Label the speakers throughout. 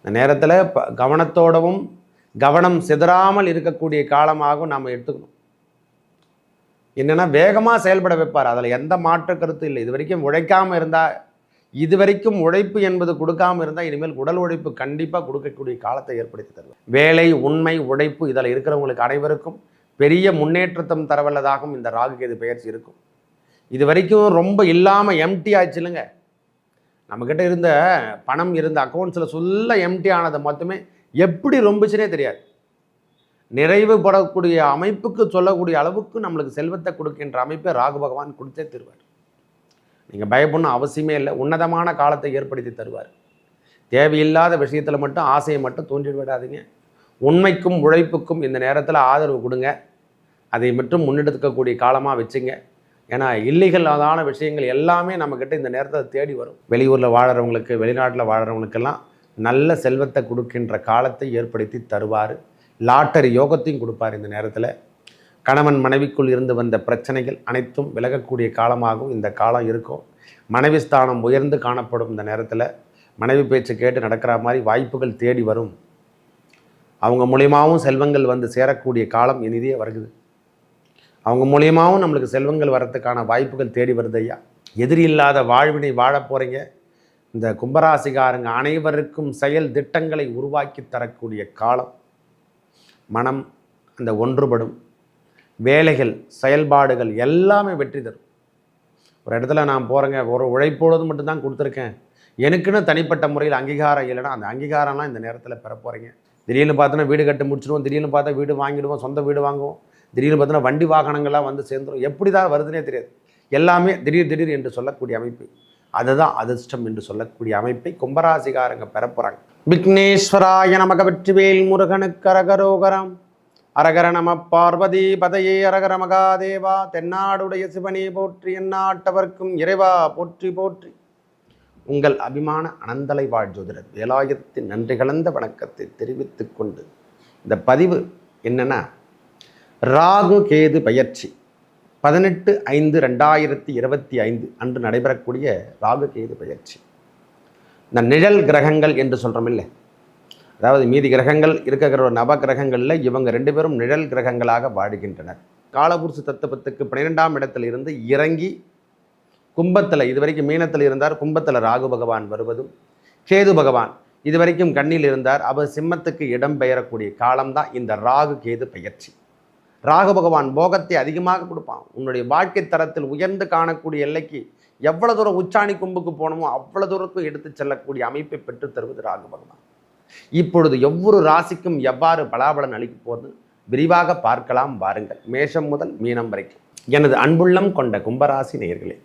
Speaker 1: இந்த நேரத்தில் ப கவனத்தோடவும் கவனம் சிதறாமல் இருக்கக்கூடிய காலமாகவும் நாம் எடுத்துக்கணும். என்னென்னா வேகமாக செயல்பட வைப்பார். அதில் எந்த மாற்று கருத்து இல்லை. இது வரைக்கும் உழைக்காமல் இருந்தால் இது வரைக்கும் உழைப்பு என்பது கொடுக்காம இருந்தால் இனிமேல் உடல் உழைப்பு கண்டிப்பாக கொடுக்கக்கூடிய காலத்தை ஏற்படுத்தி தருவார். வேலை உண்மை உழைப்பு இதில் இருக்கிறவங்களுக்கு அனைவருக்கும் பெரிய முன்னேற்றத்தம் தரவல்லதாகவும் இந்த ராகு கேது பெயர்ச்சி இருக்கும். இது வரைக்கும் ரொம்ப இல்லாமல் எம்டி ஆச்சுல்லுங்க நம்மக்கிட்ட இருந்த பணம் இருந்த அக்கௌண்ட்ஸில் சொல்ல எம்டி ஆனதை மொத்தமே எப்படி ரொம்பச்சுனே தெரியாது. நிறைவு படக்கூடிய அமைப்புக்கு சொல்லக்கூடிய அளவுக்கு நம்மளுக்கு செல்வத்தை கொடுக்கின்ற அமைப்பை ராகு பகவான் கொடுத்தே தருவார். நீங்கள் பயப்படணும் அவசியமே இல்லை. உன்னதமான காலத்தை ஏற்படுத்தி தருவார். தேவையில்லாத விஷயத்தில் மட்டும் ஆசையை மட்டும் தூண்டி விடாதீங்க. உண்மைக்கும் உழைப்புக்கும் இந்த நேரத்தில் ஆதரவு கொடுங்க. அதை மட்டும் முன்னெடுக்கக்கூடிய காலமாக வச்சுங்க. ஏன்னா இல்லீகலான விஷயங்கள் எல்லாமே நம்மக்கிட்ட இந்த நேரத்தை தேடி வரும். வெளியூரில் வாழறவங்களுக்கு வெளிநாட்டில் வாழறவங்களுக்கெல்லாம் நல்ல செல்வத்தை கொடுக்கின்ற காலத்தை ஏற்படுத்தி தருவார். லாட்டரி யோகத்தையும் கொடுப்பார் இந்த நேரத்தில். கணவன் மனைவிக்குள் இருந்து வந்த பிரச்சனைகள் அனைத்தும் விலகக்கூடிய காலமாகவும் இந்த காலம் இருக்கும். மனைவி ஸ்தானம் உயர்ந்து காணப்படும் இந்த நேரத்தில் மனைவி பேச்சு கேட்டு நடக்கிற மாதிரி வாய்ப்புகள் தேடி வரும். அவங்க மூலியமாகவும் செல்வங்கள் வந்து சேரக்கூடிய காலம் இனிதே வருகுது. அவங்க மூலியமாகவும் நம்மளுக்கு செல்வங்கள் வரத்துக்கான வாய்ப்புகள் தேடி வருது ஐயா. எதிரி இல்லாத வாழ்வினை வாழப் போகிறீங்க இந்த கும்பராசிகாரங்க அனைவருக்கும் செயல் திட்டங்களை உருவாக்கி தரக்கூடிய காலம். மனம் அந்த ஒன்றுபடும். வேலைகள் செயல்பாடுகள் எல்லாமே வெற்றி தரும். ஒரு இடத்துல நான் போகிறேங்க ஒரு உழைப்போடு மட்டும்தான் கொடுத்துருக்கேன். எனக்குன்னு தனிப்பட்ட முறையில் அங்கீகாரம் இல்லைன்னா அந்த அங்கீகாரம்லாம் இந்த நேரத்தில் பெற போகிறீங்க திடீர்னு பார்த்தோன்னா வீடு கட்டி முடிச்சிடுவோம் திடீர்னு பார்த்தா வீடு வாங்கிடுவோம் சொந்த வீடு வாங்குவோம். திடீர்னு பார்த்தோன்னா வண்டி வாகனங்கள்லாம் வந்து சேர்ந்துடும் எப்படி தான் வருதுன்னே தெரியாது. எல்லாமே திடீர் திடீர் என்று சொல்லக்கூடிய அமைப்பு. அதுதான் அதிர்ஷ்டம் என்று சொல்லக்கூடிய அமைப்பை கும்பராசிகாரங்க பெறப்போகிறாங்க விக்னேஸ்வராய நமக வெற்றிவேல் முருகனுக்கு அரகரோகரம். அரகர நம பார்வதி பதையே அரகர மகாதேவா. தென்னாடுடைய சிவனே போற்றி எண்ணாட்டவர்க்கும் இறைவா போற்றி போற்றி. உங்கள் அபிமான அனந்தலை வாழ் ஜோதிடர் வேலாயுதத்தின் நன்றி கலந்த வணக்கத்தை தெரிவித்துக் கொண்டு இந்த பதிவு என்னென்னா ராகு கேது பயிற்சி. பதினெட்டு ஐந்து ரெண்டாயிரத்தி இருபத்தி ஐந்து அன்று நடைபெறக்கூடிய ராகு கேது பயிற்சி. இந்த நிழல் கிரகங்கள் என்று சொல்கிறோம் இல்லை. அதாவது மீதி கிரகங்கள் இருக்கிற நவ கிரகங்களில் இவங்க ரெண்டு பேரும் நிழல் கிரகங்களாக வாழுகின்றனர். காலபுருஷ தத்துவத்துக்கு பன்னிரெண்டாம் இடத்தில் இருந்து இறங்கி கும்பத்தில் இது வரைக்கும் மீனத்தில் இருந்தார் கும்பத்தில் ராகு பகவான் வருவதும் கேது பகவான் இதுவரைக்கும் கண்ணில் இருந்தார் அவர் சிம்மத்துக்கு இடம் பெயரக்கூடிய காலம்தான் இந்த ராகு கேது பயிற்சி. ராகு பகவான் போகத்தை அதிகமாக கொடுப்பான். உன்னுடைய வாழ்க்கை தரத்தில் உயர்ந்து காணக்கூடிய எல்லைக்கு எவ்வளோ தூரம் உச்சாணி கும்புக்கு போனோமோ அவ்வளோ தூரத்துக்கும் எடுத்து செல்லக்கூடிய அமைப்பை பெற்றுத் தருவது ராகு பகவான். இப்பொழுது ஒவ்வொரு ராசிக்கும் எவ்வாறு பலாபலன் அளிக்க போது விரிவாக பார்க்கலாம் வாருங்கள். மேஷம் முதல் மீனம் வரைக்கும். எனது அன்புள்ளம் கொண்ட கும்பராசி நேயர்களே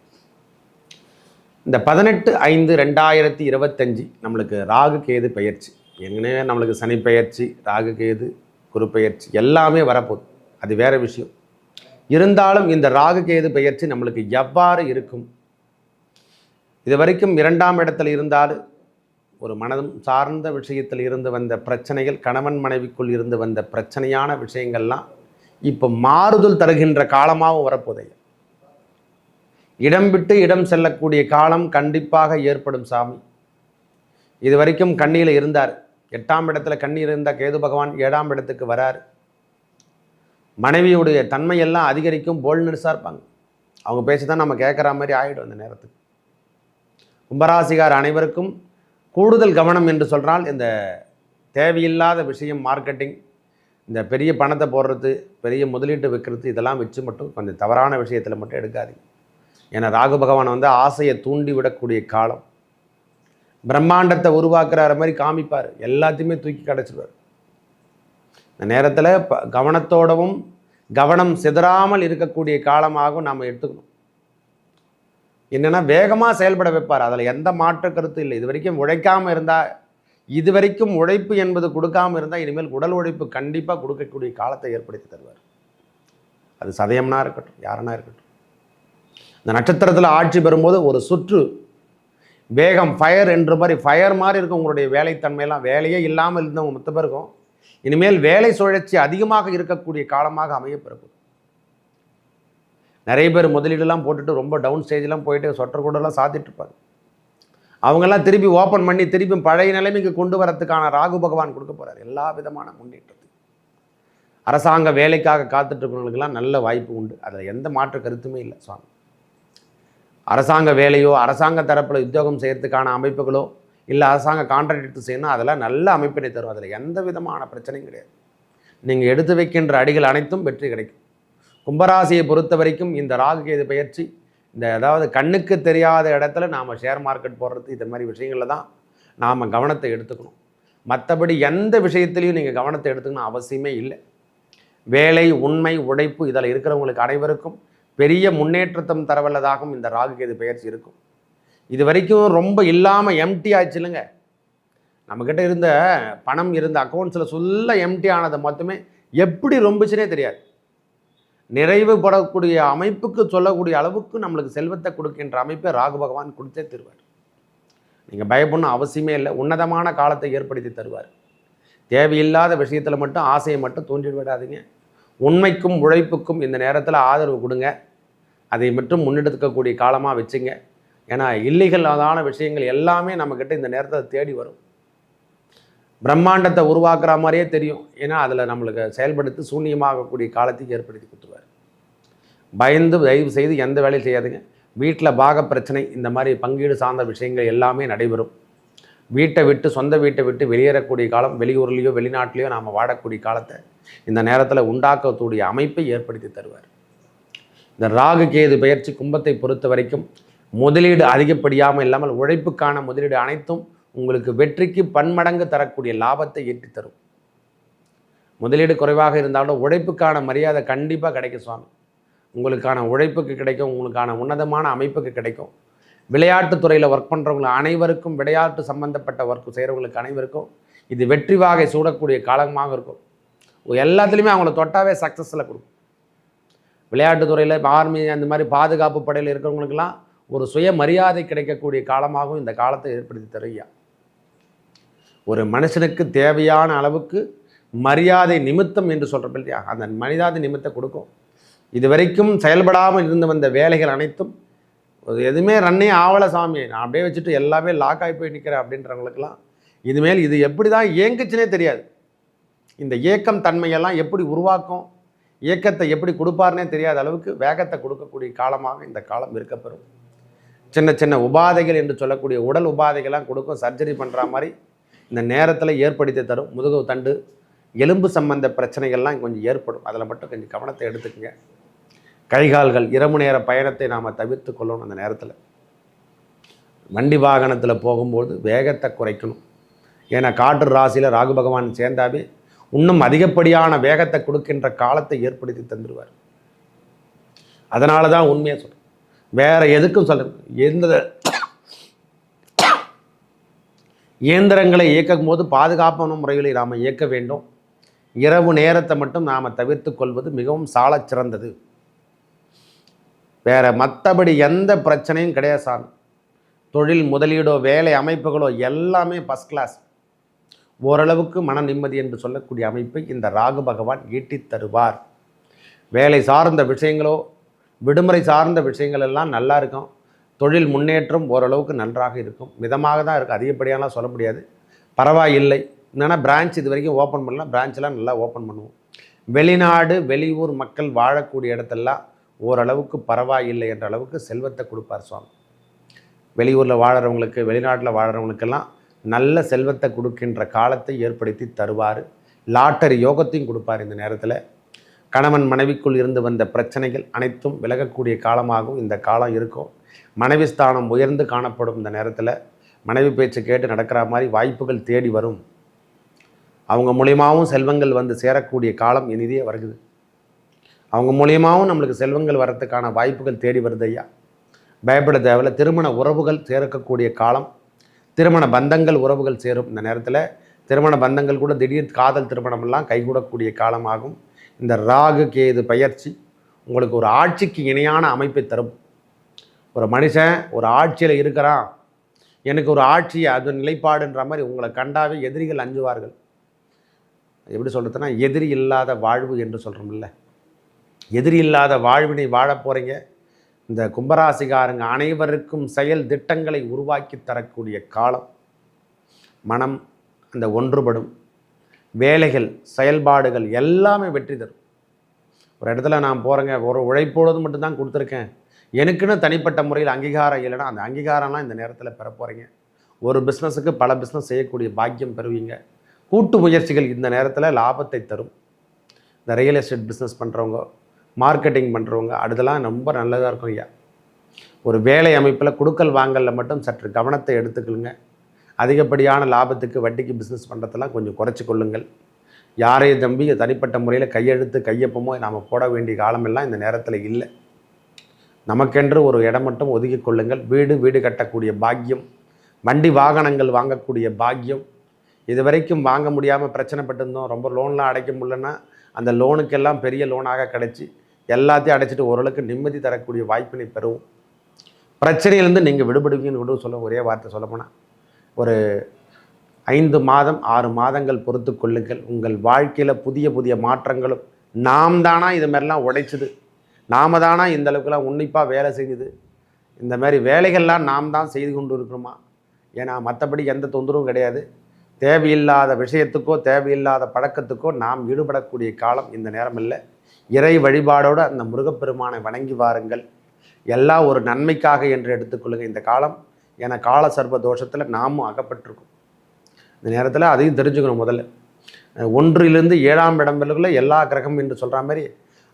Speaker 1: இந்த பதினெட்டு ஐந்து ரெண்டாயிரத்தி இருபத்தஞ்சி நம்மளுக்கு ராகு கேது பயிற்சி ஏற்கனவே நம்மளுக்கு சனி பயிற்சி ராகு கேது குரு பயிற்சி எல்லாமே வரப்போகுது. அது வேற விஷயம். இருந்தாலும் இந்த ராகு கேது பயிற்சி நம்மளுக்கு எவ்வாறு இருக்கும்? இது வரைக்கும் இரண்டாம் இடத்தில் இருந்தாலும் ஒரு மனதும் சார்ந்த விஷயத்தில் இருந்து வந்த பிரச்சனைகள் கணவன் மனைவிக்குள் இருந்து வந்த பிரச்சனையான விஷயங்கள்லாம் இப்போ மாறுதல் தருகின்ற காலமாகவும் வரப்போதைய இடம் விட்டு இடம் செல்லக்கூடிய காலம் கண்டிப்பாக ஏற்படும் சாமி. இது வரைக்கும் கண்ணியில் இருந்தார். எட்டாம் இடத்துல கண்ணீர் இருந்த கேது பகவான் ஏழாம் இடத்துக்கு வரார். மனைவியுடைய தன்மையெல்லாம் அதிகரிக்கும் போல்னஸாக இருப்பாங்க. அவங்க பேசி தான் நம்ம கேட்குற மாதிரி ஆகிடும் அந்த நேரத்துக்கு. கும்பராசிகார் அனைவருக்கும் கூடுதல் கவனம் என்று சொல்கிறால் இந்த தேவையில்லாத விஷயம் மார்க்கெட்டிங் இந்த பெரிய பணத்தை போடுறது பெரிய முதலீட்டு வைக்கிறது இதெல்லாம் வச்சு மட்டும் கொஞ்சம் தவறான விஷயத்தில் மட்டும் எடுக்காதீங்க. ஏன்னா ராகு பகவான் வந்து ஆசையை தூண்டி விடக்கூடிய காலம். பிரம்மாண்டத்தை உருவாக்குறார மாதிரி காமிப்பார். எல்லாத்தையுமே தூக்கி கிடச்சிடுவார் இந்த நேரத்தில் ப கவனத்தோடவும் கவனம் சிதறாமல் இருக்கக்கூடிய காலமாகவும் நாம் எடுத்துக்கணும். என்னென்னா வேகமாக செயல்பட வைப்பார். அதில் எந்த மாற்று கருத்து இல்லை. இது வரைக்கும் உழைக்காமல் இருந்தால் இது வரைக்கும் உழைப்பு என்பது கொடுக்காம இருந்தால் இனிமேல் உடல் உழைப்பு கண்டிப்பாக கொடுக்கக்கூடிய காலத்தை ஏற்படுத்தி தருவார். அது சதயம்னா இருக்கட்டும் யாருன்னா இருக்கட்டும். இந்த நட்சத்திரத்தில் ஆட்சி பெறும்போது ஒரு சுற்று வேகம் ஃபயர் என்ற மாதிரி ஃபயர் மாதிரி இருக்கும் உங்களுடைய வேலைத்தன்மையெல்லாம். வேலையே இல்லாமல் இருந்தவங்க மொத்த பேருக்கும் இனிமேல் வேலை சுழற்சி அதிகமாக இருக்கக்கூடிய காலமாக அமைய நிறைய பேர் முதலீடுலாம் போட்டுட்டு ரொம்ப டவுன் ஸ்டேஜ்லாம் போயிட்டு சொட்டர் கூடலாம் சாத்திட்டு இருப்பாங்க. அவங்கெல்லாம் திருப்பி ஓப்பன் பண்ணி திருப்பி பழைய நிலைமைக்கு கொண்டு வரத்துக்கான ராகு பகவான் கொடுக்க போகிறார் எல்லா விதமான முன்னேற்றத்தையும். அரசாங்க வேலைக்காக காத்துட்ருக்கிறவங்களுக்கெல்லாம் நல்ல வாய்ப்பு உண்டு. அதில் எந்த மாற்று கருத்துமே இல்லை சுவாமி. அரசாங்க வேலையோ அரசாங்க தரப்பில் உத்தியோகம் செய்கிறதுக்கான அமைப்புகளோ இல்லை அரசாங்க கான்ட்ராக்ட் எடுத்து செய்யணும் அதெல்லாம் நல்ல அமைப்பினை தரும். அதில் எந்த விதமான பிரச்சனையும் கிடையாது. நீங்கள் எடுத்து வைக்கின்ற அடிகள் அனைத்தும் வெற்றி கிடைக்கும். கும்பராசியை பொறுத்த வரைக்கும் இந்த ராகு கேது பயிற்சி இந்த அதாவது கண்ணுக்கு தெரியாத இடத்துல நாம் ஷேர் மார்க்கெட் போடுறது இந்த மாதிரி விஷயங்களில் தான் நாம் கவனத்தை எடுத்துக்கணும். மற்றபடி எந்த விஷயத்துலையும் நீங்கள் கவனத்தை எடுத்துக்கணும் அவசியமே இல்லை. வேலை உண்மை உழைப்பு இதில் இருக்கிறவங்களுக்கு அனைவருக்கும் பெரிய முன்னேற்றத்தம் தரவல்லதாகவும் இந்த ராகு கேது பயிற்சி இருக்கும். இது வரைக்கும் ரொம்ப இல்லாமல் எம்டி ஆச்சு இல்லைங்க நம்மக்கிட்ட இருந்த பணம் இருந்த அக்கௌண்ட்ஸில் ஃபுல்லாக எம்டி ஆனதை மொத்தமே எப்படி ரொம்பச்சுனே தெரியாது. நிறைவுபடக்கூடிய அமைப்புக்கு சொல்லக்கூடிய அளவுக்கு நம்மளுக்கு செல்வத்தை கொடுக்கின்ற அமைப்பை ராகு பகவான் கொடுத்தே தருவார். நீங்கள் பயப்படணும் அவசியமே இல்லை. உன்னதமான காலத்தை ஏற்படுத்தி தருவார். தேவையில்லாத விஷயத்தில் மட்டும் ஆசையை மட்டும் தோன்றி விடாதீங்க. உண்மைக்கும் உழைப்புக்கும் இந்த நேரத்தில் ஆதரவு கொடுங்க. அதை மட்டும் முன்னெடுக்கக்கூடிய காலமாக வச்சுங்க. ஏன்னா இல்லீகலான விஷயங்கள் எல்லாமே நம்மக்கிட்ட இந்த நேரத்தை தேடி வரும். பிரம்மாண்டத்தை உருவாக்குற மாதிரியே தெரியும். ஏன்னா அதில் நம்மளுக்கு செயல்படுத்தி சூன்யமாகக்கூடிய காலத்தையும் ஏற்படுத்தி கொடுத்துருவார். பயந்து தயவு செய்து எந்த வேலையும் செய்யாதுங்க. வீட்டில் பாக பிரச்சனை இந்த மாதிரி பங்கீடு சார்ந்த விஷயங்கள் எல்லாமே நடைபெறும். வீட்டை விட்டு சொந்த வீட்டை விட்டு வெளியேறக்கூடிய காலம் வெளியூர்லேயோ வெளிநாட்டிலையோ நாம் வாடக்கூடிய காலத்தை இந்த நேரத்தில் உண்டாக்கக்கூடிய அமைப்பை ஏற்படுத்தி தருவார். இந்த ராகு கேது பயிற்சி கும்பத்தை பொறுத்த வரைக்கும் முதலீடு அதிகப்படியாமல் இல்லாமல் உழைப்புக்கான முதலீடு அனைத்தும் உங்களுக்கு வெற்றிக்கு பன்மடங்கு தரக்கூடிய லாபத்தை ஈட்டி தரும். முதலீடு குறைவாக இருந்தாலும் உழைப்புக்கான மரியாதை கண்டிப்பாக கிடைக்கும் சுவாமி. உங்களுக்கான உழைப்புக்கு கிடைக்கும் உங்களுக்கான உன்னதமான அமைப்புக்கு கிடைக்கும். விளையாட்டுத் துறையில் ஒர்க் பண்ணுறவங்க அனைவருக்கும் விளையாட்டு சம்பந்தப்பட்ட ஒர்க் செய்கிறவங்களுக்கு அனைவருக்கும் இது வெற்றி வாகை சூடக்கூடிய காலமாக இருக்கும். எல்லாத்துலேயுமே அவங்கள தொட்டாவே சக்ஸஸில் கொடுக்கும். விளையாட்டுத் துறையில் ஆர்மி அந்த மாதிரி பாதுகாப்பு படையில் இருக்கிறவங்களுக்கெல்லாம் ஒரு சுய மரியாதை கிடைக்கக்கூடிய காலமாகவும் இந்த காலத்தை ஏற்படுத்தி தருவியா ஒரு மனுஷனுக்கு தேவையான அளவுக்கு மரியாதை நிமித்தம் என்று சொல்கிறப்ப இல்லையா? அந்த மனிதாதி நிமித்தம் கொடுக்கும். இது வரைக்கும் செயல்படாமல் இருந்து வந்த வேலைகள் அனைத்தும் எதுவுமே ரன்னே ஆவலை சாமி. நான் அப்படியே வச்சுட்டு எல்லாமே லாக் ஆகி போய் நிற்கிறேன் அப்படின்றவங்களுக்கெல்லாம் இதுமேல் இது எப்படி தான் இயங்குச்சுனே தெரியாது. இந்த இயக்கம் தன்மையெல்லாம் எப்படி உருவாக்கும்? இயக்கத்தை எப்படி கொடுப்பார்னே தெரியாத அளவுக்கு வேகத்தை கொடுக்கக்கூடிய காலமாக இந்த காலம் இருக்கப்பெறும். சின்ன சின்ன உபாதைகள் என்று சொல்லக்கூடிய உடல் உபாதைகள்லாம் கொடுக்கும். சர்ஜரி பண்ணுற மாதிரி இந்த நேரத்தில் ஏற்படுத்தி தரும். முதுகு தண்டு எலும்பு சம்பந்த பிரச்சனைகள்லாம் கொஞ்சம் ஏற்படும். அதில் மட்டும் கொஞ்சம் கவனத்தை எடுத்துக்கங்க. கைகால்கள் இரவு நேர பயணத்தை நாம் தவிர்த்து கொள்ளணும் அந்த நேரத்தில். வண்டி வாகனத்தில் போகும்போது வேகத்தை குறைக்கணும். ஏன்னா காற்று ராசியில் ராகு பகவான் சேர்ந்தாவே இன்னும் அதிகப்படியான வேகத்தை கொடுக்கின்ற காலத்தை ஏற்படுத்தி தந்துடுவார் அதனால தான் உண்மையாக சொல்கிறேன் வேறு எதுக்கும் சொல்ல எந்த இயந்திரங்களை இயக்கும் போது பாதுகாப்பான முறையில் நாம் இயக்க வேண்டும். இரவு நேரத்தை மட்டும் நாம் தவிர்த்து கொள்வது மிகவும் சாலச் சிறந்தது. வேறு மற்றபடி எந்த பிரச்சனையும் கிடையாது சார் தொழில் முதலீடோ வேலை அமைப்புகளோ எல்லாமே ஃபஸ்ட் கிளாஸ் ஓரளவுக்கு மன நிம்மதி என்று சொல்லக்கூடிய அமைப்பை இந்த ராகு பகவான் ஈட்டித் தருவார். வேலை சார்ந்த விஷயங்களோ விடுமுறை சார்ந்த விஷயங்கள் எல்லாம் நல்லா இருக்கும். தொழில் முன்னேற்றம் ஓரளவுக்கு நன்றாக இருக்கும். மிதமாக தான் இருக்கும் அதிகப்படியாலாம் சொல்ல முடியாது. பரவாயில்லை. என்னென்னா பிரான்ச் இது வரைக்கும் ஓப்பன் பண்ணலாம் பிரான்ச்செலாம் நல்லா ஓப்பன் பண்ணுவோம். வெளிநாடு வெளியூர் மக்கள் வாழக்கூடிய இடத்தெல்லாம் ஓரளவுக்கு பரவாயில்லை என்ற அளவுக்கு செல்வத்தை கொடுப்பார் சுவாமி. வெளியூரில் வாழறவங்களுக்கு வெளிநாட்டில் வாழறவங்களுக்கெல்லாம் நல்ல செல்வத்தை கொடுக்கின்ற காலத்தை ஏற்படுத்தி தருவார். லாட்டரி யோகத்தையும் கொடுப்பார் இந்த நேரத்தில். கணவன் மனைவிக்குள் இருந்து வந்த பிரச்சனைகள் அனைத்தும் விலகக்கூடிய காலமாகவும் இந்த காலம் இருக்கும். மனைவி ஸ்தானம் உயர்ந்து காணப்படும் இந்த நேரத்தில் மனைவி பேச்சு கேட்டு நடக்கிற மாதிரி வாய்ப்புகள் தேடி வரும். அவங்க மூலியமாகவும் செல்வங்கள் வந்து சேரக்கூடிய காலம் இனிதே வருகுது. அவங்க மூலியமாகவும் நம்மளுக்கு செல்வங்கள் வரத்துக்கான வாய்ப்புகள் தேடி வருது ஐயா. பயப்பட தேவையில்ல. திருமண உறவுகள் சேர்க்கக்கூடிய காலம். திருமண பந்தங்கள் உறவுகள் சேரும் இந்த நேரத்தில். திருமண பந்தங்கள் கூட திடீர் காதல் திருமணமெல்லாம் கைகூடக்கூடிய காலமாகும். இந்த ராகு கேது பயிற்சி உங்களுக்கு ஒரு ஆட்சிக்கு இணையான அமைப்பை தரும். ஒரு மனுஷன் ஒரு ஆட்சியில் இருக்கிறான். எனக்கு ஒரு ஆட்சி அது நிலைப்பாடுன்ற மாதிரி உங்களை கண்டாவே எதிரிகள் அஞ்சுவார்கள். எப்படி சொல்கிறதுனா எதிரி இல்லாத வாழ்வு என்று சொல்கிறோம்ல எதிரி இல்லாத வாழ்வினை வாழ போகிறீங்க இந்த கும்பராசிகாரங்க அனைவருக்கும் செயல் திட்டங்களை உருவாக்கி தரக்கூடிய காலம். மனம் அந்த ஒன்றுபடும். வேலைகள் செயல்பாடுகள் எல்லாமே வெற்றி தரும். ஒரு இடத்துல நான் போகிறேங்க ஒரு உழைப்போடு மட்டும்தான் கொடுத்துருக்கேன். எனக்குன்னு தனிப்பட்ட முறையில் அங்கீகாரம் இல்லைன்னா அந்த அங்கீகாரம்லாம் இந்த நேரத்தில் பெற போகிறீங்க ஒரு பிஸ்னஸுக்கு பல பிஸ்னஸ் செய்யக்கூடிய பாக்கியம் பெறுவீங்க. கூட்டு முயற்சிகள் இந்த நேரத்தில் லாபத்தை தரும். இந்த ரியல் எஸ்டேட் பிஸ்னஸ் பண்ணுறவங்க மார்க்கெட்டிங் பண்ணுறவங்க அதெல்லாம் ரொம்ப நல்லதாக இருக்கும் ஐயா. ஒரு வேலை அமைப்பில் கொடுக்கல் வாங்கலில் மட்டும் சற்று கவனத்தை எடுத்துக்கலுங்க அதிகப்படியான லாபத்துக்கு வட்டிக்கு பிஸ்னஸ் பண்ணுறதெல்லாம் கொஞ்சம் குறைச்சி கொள்ளுங்கள். யாரையும் தம்பி தனிப்பட்ட முறையில் கையெழுத்து கையொப்பமோ நாம் போட வேண்டிய காலமெல்லாம் இந்த நேரத்தில் இல்லை. நமக்கென்று ஒரு இடம் மட்டும் ஒதுக்கி கொள்ளுங்கள். வீடு வீடு கட்டக்கூடிய பாக்கியம். வண்டி வாகனங்கள் வாங்கக்கூடிய பாக்கியம். இது வரைக்கும் வாங்க முடியாமல் பிரச்சனைப்பட்டிருந்தோம் ரொம்ப லோன்லாம் அடைக்க முடியலன்னா அந்த லோனுக்கெல்லாம் பெரிய லோனாக கிடைச்சி எல்லாத்தையும் அடைச்சிட்டு ஓரளவுக்கு நிம்மதி தரக்கூடிய வாய்ப்பினை பெறுவோம். பிரச்சனையிலேருந்து நீங்கள் விடுபடுவீங்கன்னு கூட சொல்ல ஒரே வார்த்தை சொல்லப்போனால் ஒரு ஐந்து மாதம் ஆறு மாதங்கள் பொறுத்து கொள்ளுங்கள். உங்கள் வாழ்க்கையில் புதிய புதிய மாற்றங்களும் நாம் தானா இது மாதிரிலாம் உழைச்சிது நாம தானா இந்த அளவுக்குலாம் உன்னிப்பாக வேலை செய்யுது. இந்த மாதிரி வேலைகள்லாம் நாம் தான் செய்து கொண்டு இருக்கிறோமா ஏன்னா மற்றபடி எந்த தொந்தரவும் கிடையாது. தேவையில்லாத விஷயத்துக்கோ தேவையில்லாத பழக்கத்துக்கோ நாம் ஈடுபடக்கூடிய காலம் இந்த நேரம் இல்லை. இறை வழிபாடோடு அந்த முருகப்பெருமானை வணங்கி வாருங்கள். எல்லாம் ஒரு நன்மைக்காக என்று எடுத்துக்கொள்ளுங்கள் இந்த காலம். ஏன்னா கால சர்ப தோஷத்தில் நாமும் அகப்பட்டிருக்கோம். இந்த நேரத்தில் அதையும் தெரிஞ்சுக்கணும் முதல்ல. ஒன்றிலிருந்து ஏழாம் இடம் வரைக்குள்ள எல்லா கிரகம் என்று சொல்கிற மாதிரி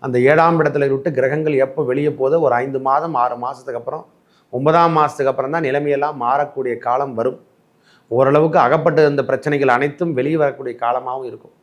Speaker 1: அந்த ஏழாம் இடத்துல விட்டு கிரகங்கள் எப்போ வெளியே போதோ ஒரு ஐந்து மாதம் ஆறு மாதத்துக்கு அப்புறம் ஒன்பதாம் மாதத்துக்கு அப்புறம் தான் நிலைமையெல்லாம் மாறக்கூடிய காலம் வரும். ஓரளவுக்கு அகப்பட்டு இருந்த பிரச்சனைகள் அனைத்தும் வெளியே வரக்கூடிய காலமாகவும் இருக்கும்.